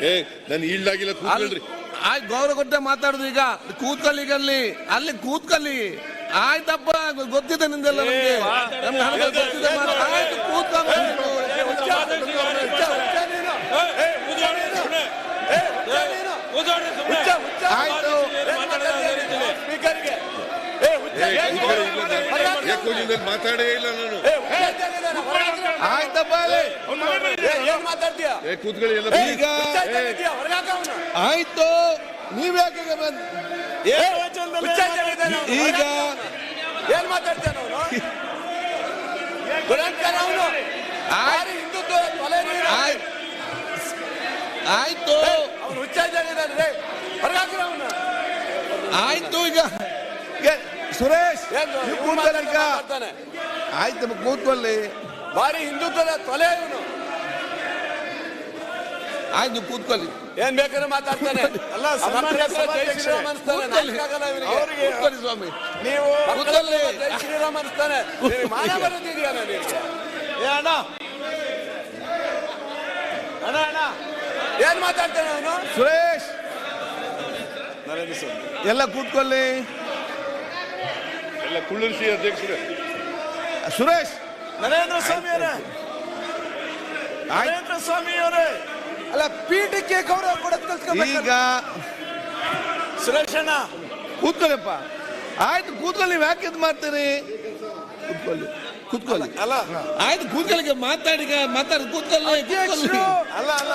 ಏ ನಾನು ಈಲ್ಡಾಗಿಲ್ಲ ಕೂತ್ಕೊಳ್ರಿ. ಆಯ್ತು ಗೌರವ ಕೊಟ್ಟೆ ಮಾತಾಡುದು ಈಗ. ಕೂತ್ಕೊಳ್ಳಿ ಈಗ ಅಲ್ಲಿ. ಅಲ್ಲಿ ಕೂತ್ಕೊಳ್ಳಿ. ಆಯ್ತಪ್ಪ ಗೊತ್ತಿದೆ ನಿಂದೆಲ್ಲ ನಮ್ಗೆ. ನಮ್ಗೆ ಹಣದ ಗೊತ್ತಿದೆ ಮಾತ್ರ. ಆಯ್ತು ಕೂತ್ಕೊಂಡು ಆಯ್ತು. ಸ್ಪೀಕರ್ಗೆ. ಏ ಕೂತ್ಕೊಳ್ಳಿ ಇಲ್ಲ ಮಾತಾಡೇ ಇಲ್ಲ ನಾನು. ಆಯ್ತಪ್ಪ. ಅಲ್ಲಿ. ಏನ್ ಮಾತಾಡ್ತೀಯ? ಏ ಕೂತ್ಕೊಳ್ಳಿ ಎಲ್ಲ ಈಗ ಆಯ್ತು ನೀವ್ಯಾಕೆ ಈಗ ಏನ್ ಮಾತಾಡ್ತೇನೆ ಆಯ್ತು. ಆಯ್ತು. ಆಯ್ತು. ಅವನು ಹುಚ್ಚಾಗಿದ್ದಾನೆ ಹೊರಗಾಕ್ರ ಅವನು. ಆಯ್ತು ಈಗ. ಸುರೇಶ್ ಕೂತ್ಕೊಳ್ಳಿ ಆಯ್ತು ಕೂತ್ಕೊಳ್ಳಿ. ಭಾರಿ ಹಿಂದುತ್ವದ ತೊಲೆ ಇವನು. ಆಯ್ತು ನೀವು ಕೂತ್ಕೊಳ್ಳಿ. ಏನ್ ಬೇಕಾದ್ರೆ ಮಾತಾಡ್ತಾನೆ. ಅಲ್ಲ, ಸನ್ಮಾನ್ಯ ಜೈ ಸಭಾಧ್ಯಕ್ಷರೇ, ಶ್ರೀರಾಮ್ ಅನ್ಸ್ತಾನೆ ಕೂತ್ಕೊಳ್ಳಿ. ನಾಚಿಕೆ ಆಗಲ್ಲ ಇವನಿಗೆ. ಅವ್ರಿಗೆ ಕೂತ್ಕೊಳ್ಳಿ ಸ್ವಾಮಿ. ನೀವು ಕೂತಲ್ಲಿ ಕೂತ್ಕೊಳ್ಳಿ. ಜೈ ಶ್ರೀರಾಮ್ ಅನ್ಸ್ತಾನೆ ನಿನಗೆ ಮಾನ ನಿನಗೆ ಏ ಅಣ್ಣ. ಅಣ್ಣ ಅಣ್ಣ. ಏನ್ ಮಾತಾಡ್ತಾನೆ ಅವನು? ಸುರೇಶ್. ನರೇಂದ್ರ ಸ್ವಾಮಿ. ಎಲ್ಲ ಕೂತ್ಕೊಳ್ಳಿ. ಎಲ್ಲ ಕುಳ್ಳಿರಿಸಿ ಅಧ್ಯಕ್ಷರೇ. ಸುರೇಶ್. ನರೇಂದ್ರ ಸ್ವಾಮಿ ಅವರೇ ಆಯ್ತು. ನರೇಂದ್ರ ಸ್ವಾಮಿ ಅವರೇ ಅಲ್ಲ ಪೀಠಕ್ಕೆ ಗೌರವ ಕೊಡೋದ್ ಈಗ ಸುರೇಶಣ್ಣ ಕೂತ್ಕೊಳ್ಳಪ್ಪ. ಆಯ್ತು ಕೂತ್ಕೊಳ್ಳಿ ನೀವು ಯಾಕೆ ಇದು ಮಾಡ್ತೀರಿ? ಕೂತ್ಕೊಳ್ಳಿ ಕೂತ್ಕೊಳ್ಳಿ. ಅಲ್ಲ ಆಯ್ತು ಕೂತ್ಕೊಳ್ಳಿ ಮಾತಾಡಿ ಈಗ ಮಾತಾಡಿ ಕೂತ್ಕೊಳ್ಳಿ ಕೂತ್ಕೊಳ್ಳಿ. ಅಲ್ಲ ಅಲ್ಲ.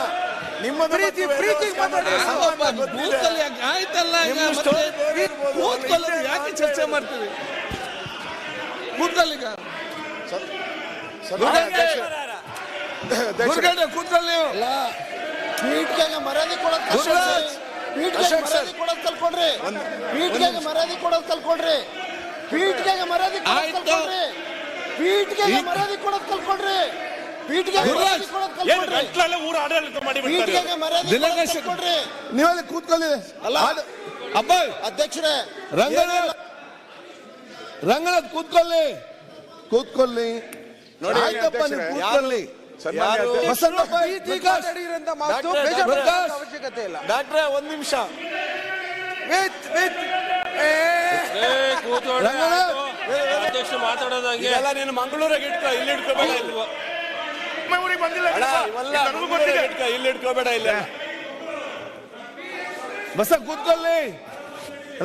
ನಿಮ್ಮ ಪ್ರೀತಿ- ಪ್ರೀತಿ ಕೂತ್ಕೊಳ್ಳಿ? ಆಯ್ತಲ್ಲ ಈಗ ಮತ್ತೆ ಸ್ಟೋರಿ ಕೂತ್ಕೊಳ್ಳಿ ಯಾಕೆ ಚರ್ಚೆ ಮಾಡ್ತೀರಿ? ಕೂತ್ಕೊಳ್ಳಿ ಈಗ. ಕೂತ್ಕೊಳ್ಳಿ ನೀವು. ಪೀಠ್ಗೆ ಮರ್ಯಾದೆ ಕೊಡೋದ್. ಪೀಠ್ಗೆ. ಮರ್ಯಾದೆ ಕೊಡೋದು ಕಲ್ಕೊಳ್ರಿ ಪೀಠ್ಗೆ ಮರ್ಯಾದೆ ಕೊಡೋದ್ ಕಲ್ಕೊಳ್ರಿ ಪೀಠ್ಗೆ ಮರ್ಯಾದೆ ಕೊಡೋದು ಪೀಠ್ಗೆ ಈ- ಮರ್ಯಾದೆ ಕೊಡೋದ್ ಕಲ್ಕೊಳ್ರಿ ನೀವಲ್ಲಿ ಕೂತ್ಕೊಳ್ಳಿ. ಅಲ್ಲ. ಅಪ್ಪ ಅಧ್ಯಕ್ಷರೇ ರಂಗನಾಥ್. ರಂಗನಾಥ್ ಕೂತ್ಕೊಳ್ಳಿ. ಕೂತ್ಕೊಳ್ಳಿ. ನೋಡಿ, ಆಯ್ತಪ್ಪ ನೀವು ಕೂತ್ಕೊಳ್ಳಿ. ಅವಶ್ಯಕತೆ ಇಲ್ಲ. ಡಾಕ್ಟ್ರೆ ಒಂದ್ ನಿಮಿಷ. ವಿತ್ ವಿತ್ ಅಧ್ಯಕ್ಷ ಮಾತಾಡೋದಂಗೆ. ಎಲ್ಲ ನೀನು ಮಂಗಳೂರಾಗ ಇಟ್ಕೋ ಇಲ್ಲಿ ಇಟ್ಕೋಬೇಡ ಊರಿಗೆ ಬಂದಿಲ್ಲ ಅಣ್ಣ, ಸರ್. ಇವೆಲ್ಲ ನನಗೂ ಗೊತ್ತಿದೆ. ಇಟ್ಕೋ ಇಲ್ಲಿ ಇಟ್ಕೋಬೇಡ ಇಲ್ಲ. ಬಸ ಕೂತ್ಕೊಳ್ಳಿ.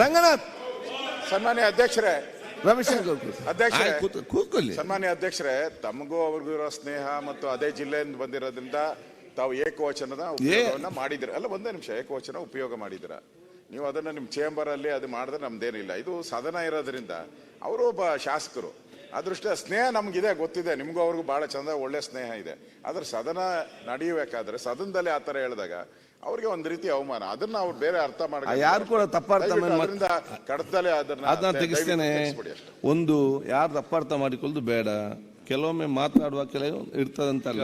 ರಂಗನಾಥ್. ಸನ್ಮಾನ್ಯ ಅಧ್ಯಕ್ಷರೇ ಕೂತ್ಕೊಳ್ಳಿ. ಅಧ್ಯಕ್ಷರೇ. ಕೂತ್ಕೊಳ್ಳಿ ಸನ್ಮಾನ್ಯ ಅಧ್ಯಕ್ಷರೇ ತಮಗೂ ಅವ್ರಿಗೂ ಇರೋ ಸ್ನೇಹ ಮತ್ತು ಅದೇ ಜಿಲ್ಲೆಯಿಂದ ಬಂದಿರೋದ್ರಿಂದ ತಾವು ಏಕವಚನದ ಉಪಯೋಗವನ್ನ ಮಾಡಿದಿರ ಅಲ್ಲ ಒಂದೇ ನಿಮಿಷ ಏಕವಚನ ಉಪಯೋಗ ಮಾಡಿದಿರ ನೀವು ಅದನ್ನ ನಿಮ್ಮ ಚೇಂಬರ್ ಅಲ್ಲಿ ಅದು ಮಾಡಿದ್ರೆ ನಮ್ದೇನಿಲ್ಲ ಇದು ಸದನ ಇರೋದ್ರಿಂದ ಅವರು ಒಬ್ಬ ಶಾಸಕರು ಅದೃಷ್ಟ ಸ್ನೇಹ ನಮ್ಗಿದೆ ಗೊತ್ತಿದೆ. ನಿಮ್ಗೂ ಅವ್ರಿಗೂ ಬಹಳ ಚಂದ ಒಳ್ಳೆ ಸ್ನೇಹ ಇದೆ. ಆದ್ರೆ ಸದನ ನಡೆಯಬೇಕಾದ್ರೆ ಸದನದಲ್ಲಿ ಆ ತರ ಹೇಳಿದಾಗ ಅವ್ರಿಗೆ ಒಂದ್ ರೀತಿ ಅವಮಾನ. ಅದನ್ನ ಅವ್ರು ಬೇರೆ ಅರ್ಥ ಮಾಡಿ ಯಾರು ಕೂಡ ತಪ್ಪ ಅರ್ಥ ಮಾಡ್- ಅದರಿಂದ ಕಡತಲೆ ಅದನ್ನ ಅದನ್ನ ತೆಗಿಸ್ತೇನೆ. ಒಂದು ಯಾರು ತಪ್ಪಾರ್ಥ ಮಾಡಿಕೊಳ್ಳೋದು ಬೇಡ. ಕೆಲವೊಮ್ಮೆ ಮಾತನಾಡುವ ಕೆಲವು ಇರ್ತದಂತಲ್ಲ.